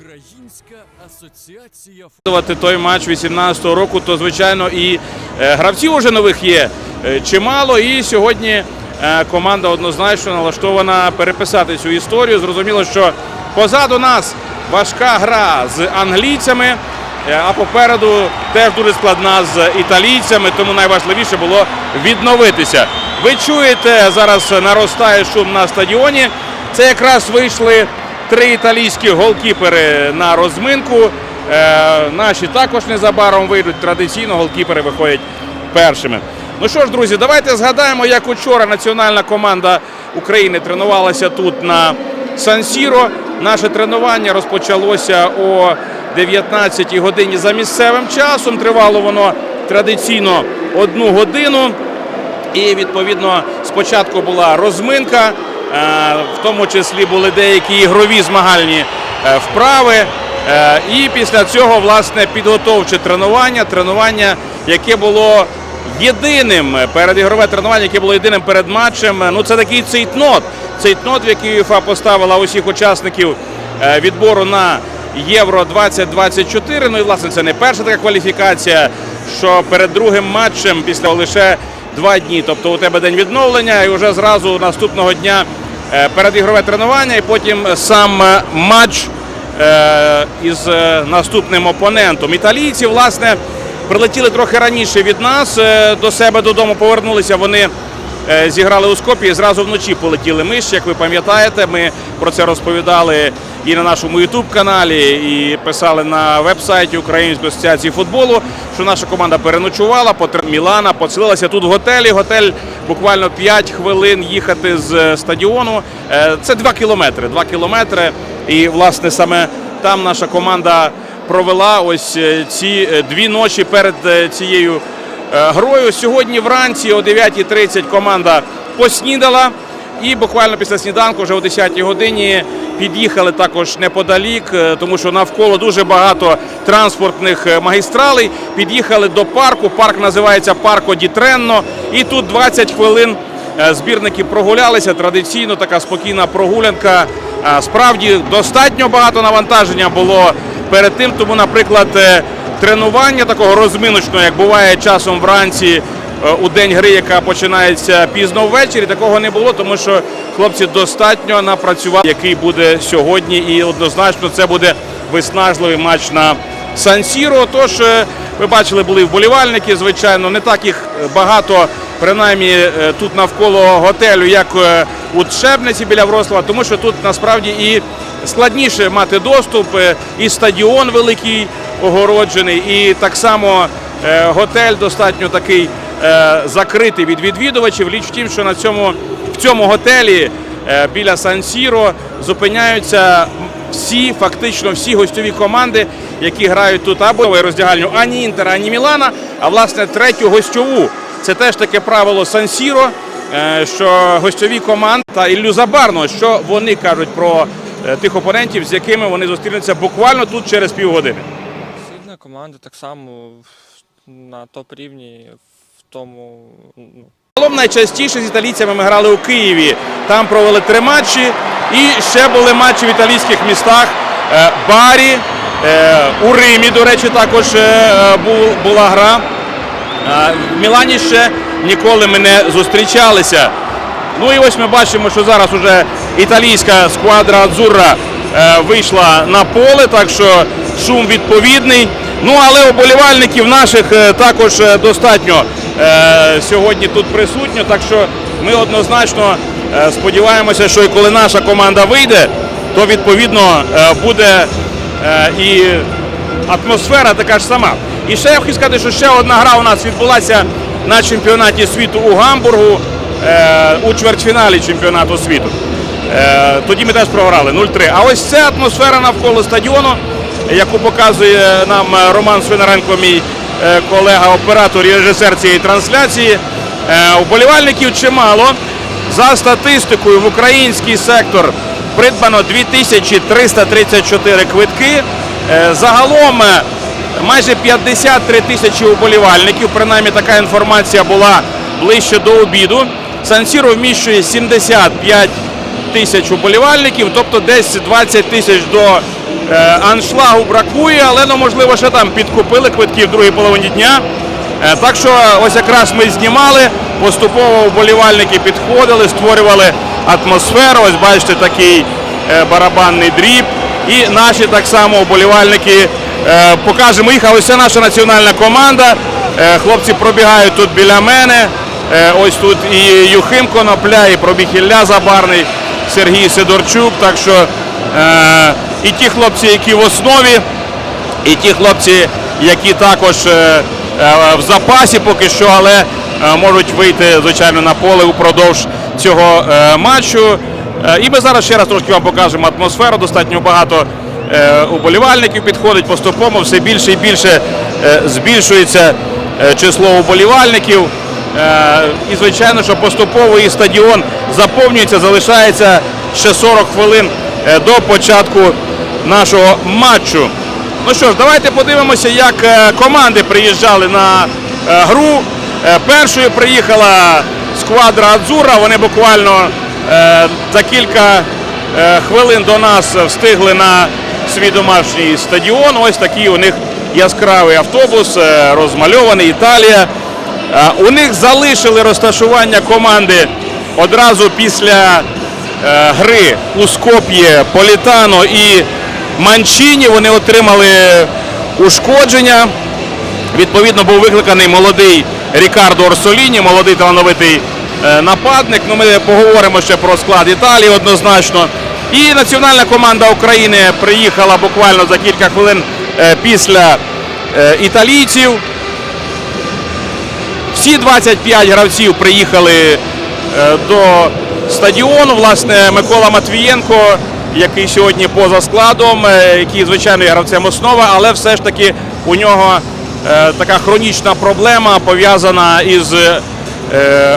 Українська асоціація той матч 18-го року, то звичайно і е, гравців уже нових є е, чимало. І сьогодні е, команда однозначно налаштована переписати цю історію. Зрозуміло, що позаду нас важка гра з англійцями, а попереду теж дуже складна з італійцями, тому найважливіше було відновитися. Ви чуєте, зараз наростає шум на стадіоні. Це якраз вийшли три італійські голкіпери на розминку. Е, наші також незабаром вийдуть. Традиційно голкіпери виходять першими. Ну що ж, друзі, давайте згадаємо, як учора національна команда України тренувалася тут на Сан-Сіро. Наше тренування розпочалося о 19 годині за місцевим часом. Тривало воно традиційно одну годину. І відповідно спочатку була розминка, в тому числі були деякі ігрові змагальні е, вправи. Е, І після цього власне підготовче тренування, тренування, яке було єдиним передігрове тренування, яке було єдиним перед матчем. Ну це такий цейтнот. Цейтнот, в який УЄФА поставила усіх учасників е, відбору на Євро 2024. Ну і власне це не перша така кваліфікація, що перед другим матчем після лише два дні. Тобто у тебе день відновлення, і вже зразу наступного дня е, передігрове тренування, і потім сам е, матч е, із е, наступним опонентом. Італійці, власне, прилетіли трохи раніше від нас. е, До себе додому повернулися. Вони е, зіграли у Скопії. Зразу вночі полетіли миші. Як ви пам'ятаєте, ми про це розповідали і на нашому ютуб-каналі, і писали на веб-сайті Української асоціації футболу, що наша команда переночувала, потр- Мілана, поселилася тут в готелі. Готель буквально 5 хвилин їхати з е, стадіону. Е, Це 2 кілометри. 2 кілометри. І, власне, саме там наша команда провела ось е, ці е, дві ночі перед е, цією е, грою. Сьогодні вранці о 9.30 команда поснідала. І буквально після сніданку, вже о 10-й годині, під'їхали також неподалік, е, тому що навколо дуже багато транспортних е, магістралей. Під'їхали до парку. Парк називається Парко Ді Тренно. І тут 20 хвилин е, збірники прогулялися. Традиційно така спокійна прогулянка. Е, Справді достатньо багато навантаження було перед тим. Тому, наприклад, е, тренування такого розминочного, як буває часом вранці е, у день гри, яка починається пізно ввечері, такого не було, тому що хлопці достатньо напрацювали, який буде сьогодні, і однозначно це буде виснажливий матч на Сан-Сіро. Тож е, ви бачили, були вболівальники, звичайно, не так їх багато, принаймні е, тут навколо готелю, як у Тшебниці біля Врослава, тому що тут насправді і складніше мати доступ, і стадіон великий огороджений, і так само е, готель достатньо такий е, закритий від відвідувачів. Річ в тім, що на цьому в цьому готелі е, біля Сан-Сіро зупиняються всі, фактично всі гостьові команди, які грають тут або роздягальню ані Інтера, ані Мілана, а власне третю гостьову. Це теж таке правило Сан-Сіро, що гостьові команди та Іллю Забарно, що вони кажуть про тих опонентів, з якими вони зустрінуться буквально тут через півгодини. Команда так само на топ-рівні в тому. ну, найчастіше з італійцями ми грали у Києві. Там провели три матчі. І ще були матчі в італійських містах. Е, Барі, е, у Римі, до речі, також е, бу- була гра. В Мілані ще ніколи ми не зустрічалися. Ну і ось ми бачимо, що зараз уже італійська сквадра Адзурра е, вийшла на поле, так що шум відповідний. Ну але оболівальників наших е, також е, достатньо е, сьогодні тут присутньо. Так що ми однозначно сподіваємося, що і коли наша команда вийде, то відповідно буде і атмосфера така ж сама. І ще я хочу сказати, що ще одна гра у нас відбулася на чемпіонаті світу у Гамбургу у чвертьфіналі чемпіонату світу. Тоді ми теж програли 0-3. А ось це атмосфера навколо стадіону, яку показує нам е, Роман Свинаренко, мій е, колега-оператор і режисер цієї трансляції. Е, Уболівальників чимало. За статистикою в український сектор придбано 2334 квитки. Загалом майже 53 тисячі уболівальників. Принаймні така інформація була ближче до обіду. Сан-Сіро вміщує 75 тисяч уболівальників, тобто десь 20 тисяч до Е, Аншлагу бракує, але ну, можливо ще там підкупили квитки в другій половині дня. Е, Так що ось якраз ми знімали, поступово вболівальники підходили, створювали атмосферу. Ось бачите, такий е, барабанний дріб. І наші так само вболівальники покажемо їх. А ось це наша національна команда. Хлопці пробігають тут біля мене. Ось тут і Юхим Конопля, і пробіг Ілля Забарний, Сергій Сидорчук. Так що е, і ті хлопці, які в основі, і ті хлопці, які також е, е, в запасі поки що, але е, можуть вийти, звичайно, на поле упродовж цього е, матчу. Е, І ми зараз ще раз трошки вам покажемо атмосферу. Достатньо багато е, уболівальників підходить поступово, все більше і більше е, збільшується е, число уболівальників. Е, І звичайно, що поступово і стадіон заповнюється, залишається ще 40 хвилин е, до початку нашого матчу. Ну що ж, давайте подивимося, як е, команди приїжджали на гру. Першою приїхала сквадра Адзура. Вони буквально за кілька хвилин до нас встигли на свій домашній стадіон. Ось такий у них яскравий автобус, розмальований Італія. Е, У них залишили розташування команди одразу після е, гри у Скоп'є, Політано і Манчині. Вони отримали ушкодження. Відповідно, був викликаний молодий Рікардо Орсоліні, молодий талановитий е, нападник. Ну, ми поговоримо ще про склад Італії однозначно. І національна команда України приїхала буквально за кілька хвилин після італійців. Всі 25 гравців приїхали е, до стадіону. Власне, Микола Матвієнко, який сьогодні поза складом, е, який, звичайно, є гравцем основа, але все ж таки у нього е, така хронічна проблема пов'язана із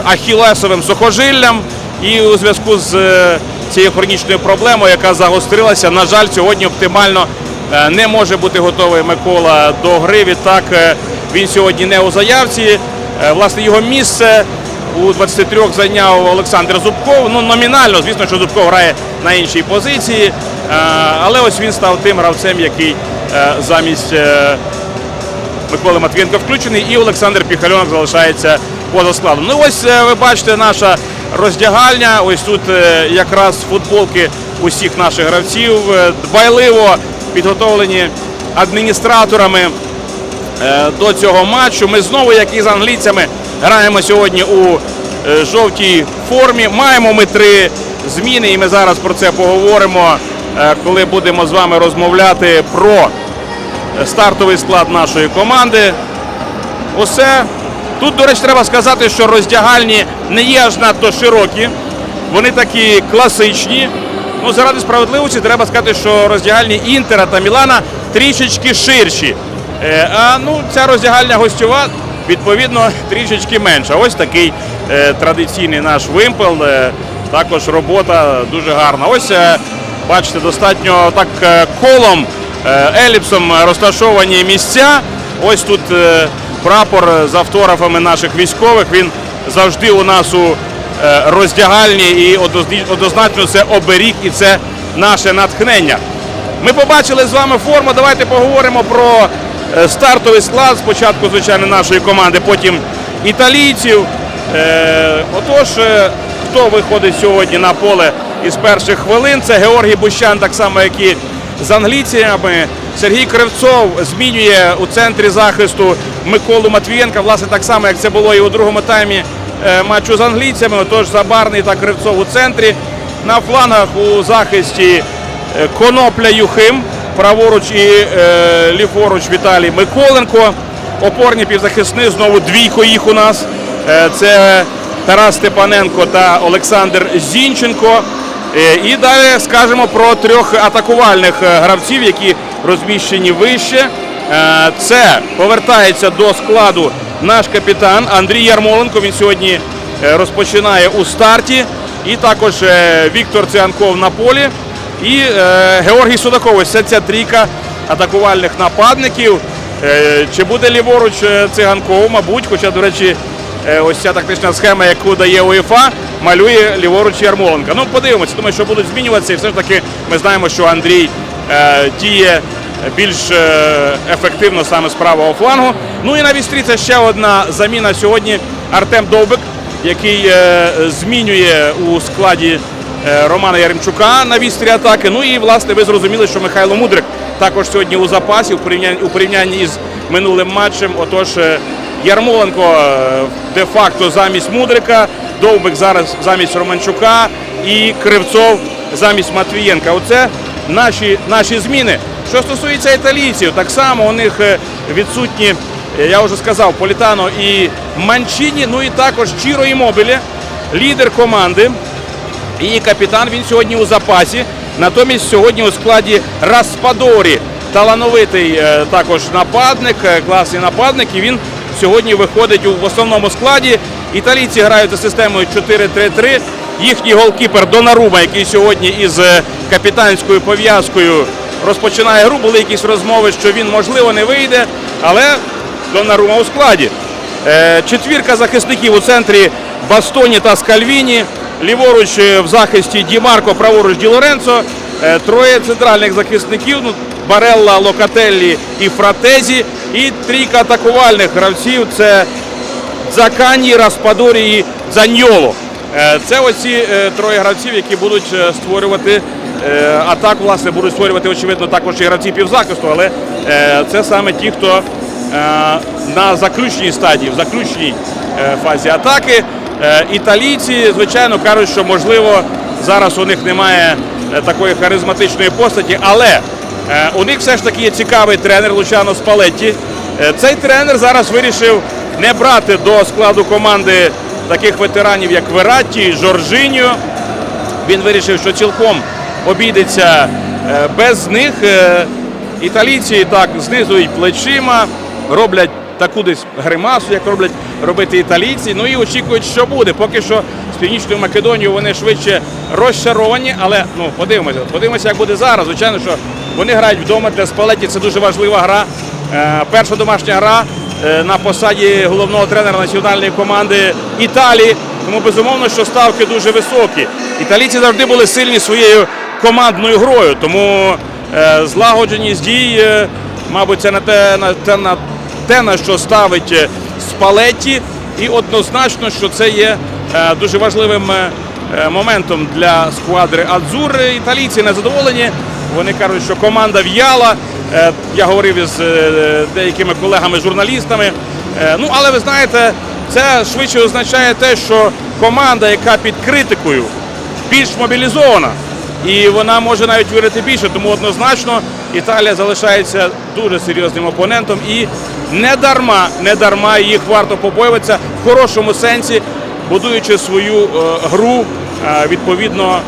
ахілесовим сухожиллям. І у зв'язку з цією хронічною проблемою, яка загострилася, на жаль, сьогодні оптимально не може бути готовий Микола до гри. Відтак він сьогодні не у заявці. Е, Власне, його місце у 23 зайняв Олександр Зубков. Ну, номінально, звісно, що Зубков грає на іншій позиції. Е, Але ось він став тим гравцем, який е, замість Миколи Матвієнко включений, і Олександр Піхальонок залишається поза складом. Ну ось ви бачите наша роздягальня. Ось тут якраз футболки усіх наших гравців дбайливо підготовлені адміністраторами до цього матчу. Ми знову, як і з англійцями, граємо сьогодні у е, жовтій формі. Маємо ми три зміни, і ми зараз про це поговоримо, е, коли будемо з вами розмовляти про стартовий склад нашої команди. Усе. Тут, до речі, треба сказати, що роздягальні не є аж надто широкі. Вони такі класичні. Ну, заради справедливості треба сказати, що роздягальні Інтера та Мілана трішечки ширші. Е, а ну, ця роздягальня гостьова, відповідно, трішечки менша. Ось такий е, традиційний наш вимпел. Е, також робота дуже гарна. Ось бачите, достатньо так колом, еліпсом розташовані місця. Ось тут прапор з автографами наших військових. Він завжди у нас у роздягальні і однозначно це оберіг і це наше натхнення. Ми побачили з вами форму. Давайте поговоримо про стартовий склад. Спочатку, звичайно, нашої команди, потім італійців. Е, Отож, е, хто виходить сьогодні на поле із перших хвилин? Це Георгій Бущан, так само, як і з англійцями. Сергій Кривцов змінює у центрі захисту Миколу Матвієнка. Власне, так само, як це було і у другому таймі е, матчу з англійцями. Отож, Забарний та Кривцов у центрі. На флангах у захисті е, Конопля Юхим, праворуч і е, ліворуч Віталій Миколенко. Опорні півзахисни, знову двійко їх у нас. Е, це Тарас Степаненко та Олександр Зінченко. Е, І далі скажемо про трьох атакувальних е, гравців, які розміщені вище. Е, Це повертається до складу наш капітан Андрій Ярмоленко. Він сьогодні е, розпочинає у старті. І також е, Віктор Циганков на полі. І е, Георгій Судаков. Це ця трійка атакувальних нападників. Е, Чи буде ліворуч е, циганков, мабуть, хоча, до речі, е, ось ця тактична схема, яку дає УЄФА, малює ліворуч Ярмоленка. Ну, подивимося, думаю, що будуть змінюватися, і все ж таки ми знаємо, що Андрій е, діє більш е, ефективно саме з правого флангу. Ну і на вістрі це ще одна заміна сьогодні. Артем Довбик, який е, змінює у складі Романа Яремчука на вістрі атаки. Ну і власне ви зрозуміли, що Михайло Мудрик також сьогодні у запасі у порівнянні, у порівнянні із минулим матчем. Отож, е, Ярмоленко е, де-факто замість Мудрика, Довбик зараз замість Романчука і Кривцов замість Матвієнка. Оце наші, наші зміни. Що стосується італійців, так само у них е, відсутні, е, я вже сказав, Політано і Манчіні, ну і також Чіро Імобілі, лідер команди. І капітан він сьогодні у запасі. Натомість сьогодні у складі Распадорі талановитий е, також нападник, е, класний нападник. І він сьогодні виходить у основному складі. Італійці грають за системою 4-3-3. Їхній голкіпер Донарума, який сьогодні із е, капітанською пов'язкою розпочинає гру. Були якісь розмови, що він можливо не вийде, але Донарума у складі. Четвірка захисників у центрі Бастоні та Скальвіні. Ліворуч е, в захисті Ді Марко, праворуч Ді Лоренцо. Е, Троє центральних захисників. Ну, Барелла, Локателлі і Фратезі. І трійка атакувальних гравців це Дзакані, Распадорі і Дзаньоло. Е, Це оці троє гравців, які будуть створювати атаку, власне, будуть створювати, очевидно, також і гравці півзахисту, але це саме ті, хто на заключній стадії, в заключній фазі атаки. Е, Італійці, звичайно, кажуть, що можливо зараз у них немає е, такої харизматичної постаті, але е, у них все ж таки є цікавий тренер Лучано Спалетті. Цей тренер зараз вирішив не брати до складу команди таких ветеранів, як Вератті, Жоржиньо. Він вирішив, що цілком обійдеться без них. Італійці так знизують плечима, роблять таку десь гримасу, як роблять робити італійці. Ну і очікують, що буде. Поки що з Північною Македонією вони швидше розчаровані, але ну подивимося, подивимося, як буде зараз. Звичайно, що вони грають вдома для Спалеті. Це дуже важлива гра. Е, Перша домашня гра е, на посаді головного тренера національної команди Італії. Тому безумовно, що ставки дуже високі. Італійці завжди були сильні своєю командною грою. Тому е, злагодженість дій, мабуть, це на те, на те, на те, на що ставить е, Спалетті. І однозначно, що це є е, дуже важливим е, моментом для сквадри Адзур. Італійці не задоволені. Вони кажуть, що команда в'яла. Я говорив із деякими колегами-журналістами. Ну, але ви знаєте, це швидше означає те, що команда, яка під критикою, більш мобілізована. І вона може навіть вірити більше, тому однозначно Італія залишається дуже серйозним опонентом і не дарма, не дарма їх варто побоюватися в хорошому сенсі, будуючи свою е, гру е, відповідно,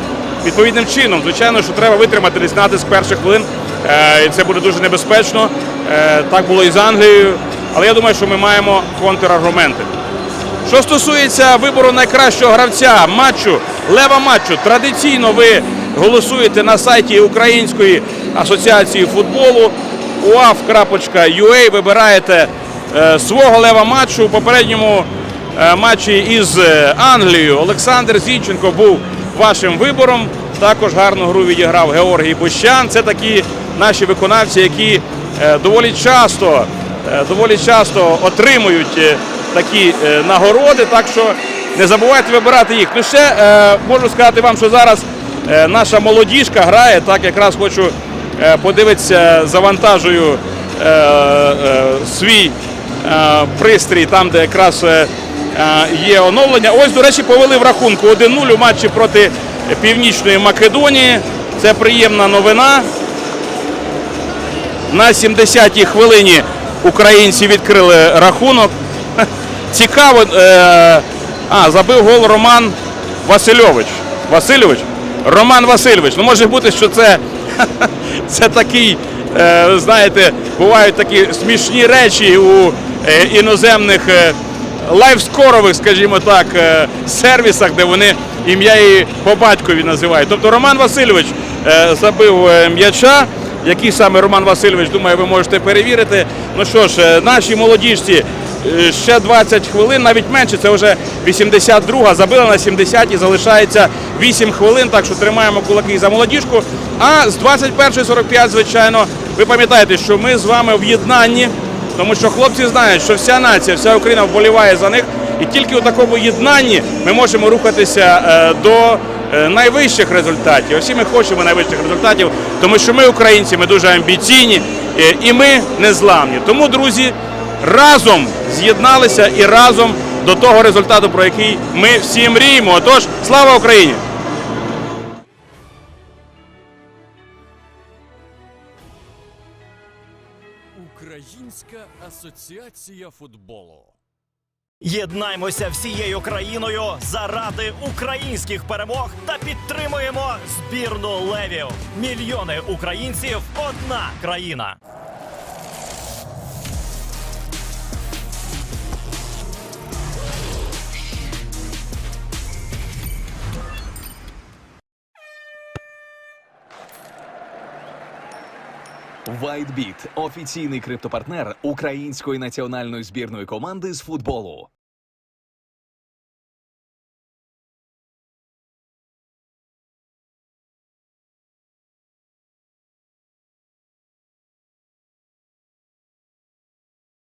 відповідним чином. Звичайно, що треба витримати десь натиск перших хвилин. Е, і це буде дуже небезпечно. Так було і з Англією. Але я думаю, що ми маємо контраргументи. Що стосується вибору найкращого гравця матчу, лева матчу, традиційно ви голосуєте на сайті Української асоціації футболу uaf.ua, вибираєте е, свого лева матчу. У попередньому е, матчі із е, Англією Олександр Зінченко був вашим вибором. Також гарну гру відіграв Георгій Бущан. Це такі наші виконавці, які доволі часто, доволі часто отримують такі нагороди. Так що не забувайте вибирати їх. Ну можу сказати вам, що зараз наша молодіжка грає. Так якраз хочу е, подивитися, завантажую е, е, свій е, пристрій там, де якраз е, е, є оновлення. Ось, до речі, повели в рахунку 1-0 у матчі проти Північної Македонії. Це приємна новина. На 70-й хвилині українці відкрили рахунок. Цікаво. Е, а, забив гол Роман Васильович. Васильович? Роман Васильович. Ну, може бути, що це, це такий, е, знаєте, бувають такі смішні речі у е, іноземних е, лайфскорових, скажімо так, сервісах, де вони ім'я і по батькові називають. Тобто Роман Васильович забив м'яча. Який саме Роман Васильович, думаю, ви можете перевірити. Ну що ж, наші молодіжці ще 20 хвилин, навіть менше. Це вже 82-га. Забили на 70 і залишається 8 хвилин. Так що тримаємо кулаки за молодіжку. А з 21.45, звичайно, ви пам'ятаєте, що ми з вами в єднанні. Тому що хлопці знають, що вся нація, вся Україна вболіває за них, і тільки у такому єднанні ми можемо рухатися е, до е, найвищих результатів. Всі ми хочемо найвищих результатів, тому що ми українці, ми дуже амбіційні е, і ми незламні. Тому, друзі, разом з'єдналися і разом до того результату, про який ми всі мріємо. Отож, слава Україні! Українська асоціація футболу. Єднаймося всією країною заради українських перемог та підтримуємо збірну левів. Мільйони українців одна країна. WhiteBit – офіційний криптопартнер української національної збірної команди з футболу.